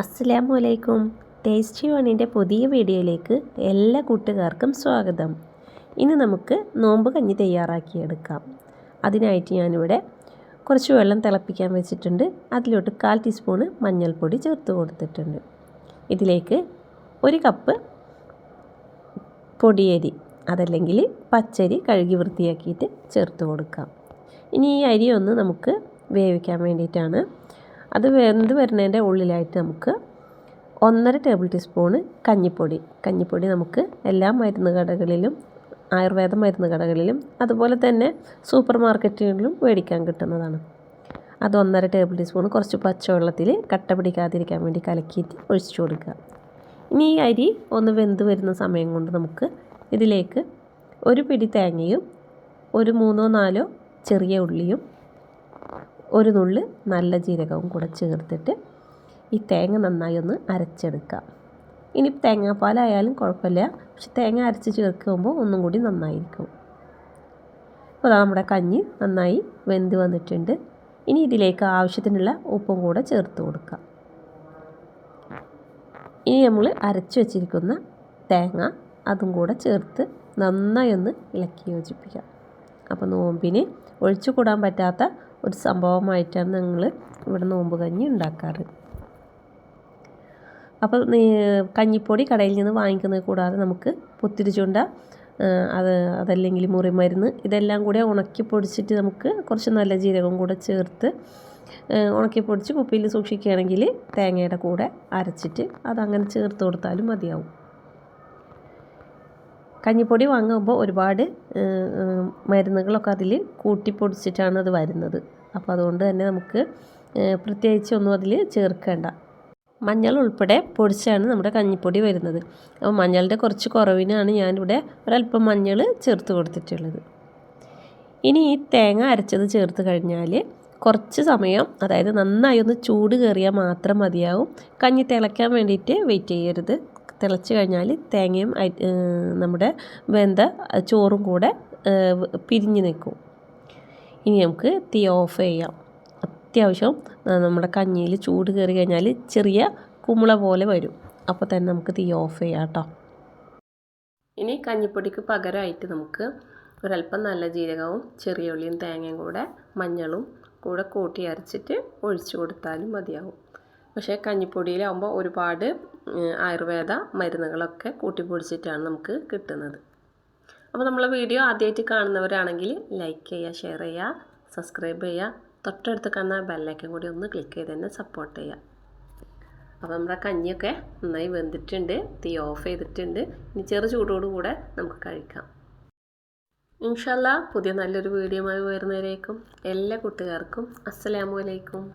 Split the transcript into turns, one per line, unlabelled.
അസ്സലാമു അലൈക്കും ടേസ്റ്റി വണ്ണിന്റെ പുതിയ വീഡിയോയിലേക്ക് എല്ലാ കൂട്ടുകാർക്കും സ്വാഗതം. ഇന്ന് നമുക്ക് നോമ്പ് കഞ്ഞി തയ്യാറാക്കിയെടുക്കാം. അതിനായിട്ട് ഞാനിവിടെ കുറച്ച് വെള്ളം തിളപ്പിക്കാൻ വെച്ചിട്ടുണ്ട്. അതിലോട്ട് കാൽ ടീസ്പൂണ് മഞ്ഞൾപ്പൊടി ചേർത്ത് കൊടുത്തിട്ടുണ്ട്. ഇതിലേക്ക് ഒരു കപ്പ് പൊടിയരി അതല്ലെങ്കിൽ പച്ചരി കഴുകി വൃത്തിയാക്കിയിട്ട് ചേർത്ത് കൊടുക്കാം. ഇനി ഈ അരി ഒന്ന് നമുക്ക് വേവിക്കാൻ വേണ്ടിയിട്ടാണ് അത് വെന്ത് വരുന്നതിന്റെ ഉള്ളിലായിട്ട് നമുക്ക് ഒന്നര ടേബിൾ ടീസ്പൂണ് കഞ്ഞിപ്പൊടി. കഞ്ഞിപ്പൊടി നമുക്ക് എല്ലാ മരുന്ന് കടകളിലും ആയുർവേദ മരുന്ന് കടകളിലും അതുപോലെ തന്നെ സൂപ്പർ മാർക്കറ്റുകളിലും മേടിക്കാൻ കിട്ടുന്നതാണ്. അത് ഒന്നര ടേബിൾ ടീസ്പൂൺ കുറച്ച് പച്ചവെള്ളത്തിൽ കട്ട പിടിക്കാതിരിക്കാൻ വേണ്ടി കലക്കിയിട്ട് ഒഴിച്ചു കൊടുക്കുക. ഇനി ഈ അരി ഒന്ന് വെന്ത് വരുന്ന സമയം കൊണ്ട് നമുക്ക് ഇതിലേക്ക് ഒരു പിടി തേങ്ങയും ഒരു മൂന്നോ നാലോ ചെറിയ ഉള്ളിയും ഒരു നുള്ളി നല്ല ജീരകവും കൂടെ ചേർത്തിട്ട് ഈ തേങ്ങ നന്നായി ഒന്ന് അരച്ചെടുക്കുക. ഇനി തേങ്ങാപ്പാലായാലും കുഴപ്പമില്ല. പക്ഷെ തേങ്ങ അരച്ച് ചേർക്കുമ്പോൾ ഒന്നും കൂടി നന്നായിരിക്കും. അപ്പോൾ നമ്മുടെ കഞ്ഞി നന്നായി വെന്ത് വന്നിട്ടുണ്ട്. ഇനി ഇതിലേക്ക് ആവശ്യത്തിനുള്ള ഉപ്പും കൂടെ ചേർത്ത് കൊടുക്കാം ഇനി നമ്മൾ അരച്ച് വെച്ചിരിക്കുന്ന തേങ്ങ അതും കൂടെ ചേർത്ത് നന്നായി ഒന്ന് ഇളക്കി യോജിപ്പിക്കാം അപ്പോൾ നോമ്പിന് ഒഴിച്ചു കൂടാൻ പറ്റാത്ത ഒരു സംഭവമായിട്ടാണ് ഞങ്ങൾ ഇവിടെ നോമ്പ് കഞ്ഞി ഉണ്ടാക്കാറ്. അപ്പോൾ കഞ്ഞിപ്പൊടി കടയിൽ നിന്ന് വാങ്ങിക്കുന്നത് കൂടാതെ നമുക്ക് പുത്തിരി ചുണ്ട അത് അതല്ലെങ്കിൽ മുറിമരുന്ന് ഇതെല്ലാം കൂടി ഉണക്കി പൊടിച്ചിട്ട് നമുക്ക് കുറച്ച് നല്ല ജീരകം കൂടെ ചേർത്ത് ഉണക്കി പൊടിച്ച് കുപ്പിയിൽ സൂക്ഷിക്കുകയാണെങ്കിൽ തേങ്ങയുടെ കൂടെ അരച്ചിട്ട് അതങ്ങനെ ചേർത്ത് കൊടുത്താലും മതിയാവും. കഞ്ഞിപ്പൊടി വാങ്ങുമ്പോൾ ഒരുപാട് മരുന്നുകളൊക്കെ അതിൽ കൂട്ടിപ്പൊടിച്ചിട്ടാണ് അത് വരുന്നത്. അപ്പോൾ അതുകൊണ്ട് തന്നെ നമുക്ക് പ്രത്യേകിച്ച് ഒന്നും അതിൽ ചേർക്കേണ്ട. മഞ്ഞൾ ഉൾപ്പെടെ പൊടിച്ചാണ് നമ്മുടെ കഞ്ഞിപ്പൊടി വരുന്നത്. അപ്പോൾ മഞ്ഞളുടെ കുറച്ച് കുറവിനാണ് ഞാനിവിടെ ഒരല്പം മഞ്ഞൾ ചേർത്ത് കൊടുത്തിട്ടുള്ളത്. ഇനി ഈ തേങ്ങ അരച്ചത് ചേർത്ത് കഴിഞ്ഞാൽ കുറച്ച് സമയം അതായത് നന്നായി ഒന്ന് ചൂട് കയറിയാൽ മാത്രം മതിയാവും. കഞ്ഞി തിളയ്ക്കാൻ വേണ്ടിയിട്ട് വെയിറ്റ് ചെയ്യരുത്. തിളച്ച് കഴിഞ്ഞാൽ തേങ്ങയും നമ്മുടെ വെന്ത ചോറും കൂടെ പിരിഞ്ഞ് നിൽക്കും. ഇനി നമുക്ക് തീ ഓഫ് ചെയ്യാം. അത്യാവശ്യം നമ്മുടെ കഞ്ഞിയിൽ ചൂട് കയറി കഴിഞ്ഞാൽ ചെറിയ കുമ്പള പോലെ വരും. അപ്പോൾ തന്നെ നമുക്ക് തീ ഓഫ് ചെയ്യാം കേട്ടോ. ഇനി കഞ്ഞിപ്പൊടിക്ക് പകരമായിട്ട് നമുക്ക് ഒരല്പം നല്ല ജീരകവും ചെറിയ ഉള്ളിയും തേങ്ങയും കൂടെ മഞ്ഞളും കൂടെ കൂട്ടി അരച്ചിട്ട് ഒഴിച്ചു കൊടുത്താലും മതിയാവും. പക്ഷേ കഞ്ഞിപ്പൊടിയിലാവുമ്പോൾ ഒരുപാട് ആയുർവേദ മരുന്നുകളൊക്കെ കൂട്ടിപ്പൊടിച്ചിട്ടാണ് നമുക്ക് കിട്ടുന്നത്. അപ്പോൾ നമ്മളെ വീഡിയോ ആദ്യമായിട്ട് കാണുന്നവരാണെങ്കിൽ ലൈക്ക് ചെയ്യുക ഷെയർ ചെയ്യുക സബ്സ്ക്രൈബ് ചെയ്യുക. തൊട്ടടുത്ത് കാണുന്ന ബെല്ലൈക്കൻ കൂടി ഒന്ന് ക്ലിക്ക് ചെയ്ത് തന്നെ സപ്പോർട്ട് ചെയ്യുക. അപ്പോൾ നമ്മുടെ കഞ്ഞിയൊക്കെ നന്നായി വെന്തിട്ടുണ്ട് തീ ഓഫ് ചെയ്തിട്ടുണ്ട്. ഇനി ചെറു ചൂടോടുകൂടെ നമുക്ക് കഴിക്കാം. ഇൻഷല്ല പുതിയ നല്ലൊരു വീഡിയോ ആയി വരുന്നവരേക്കും എല്ലാ കൂട്ടുകാർക്കും അസ്സലാമു അലൈക്കും.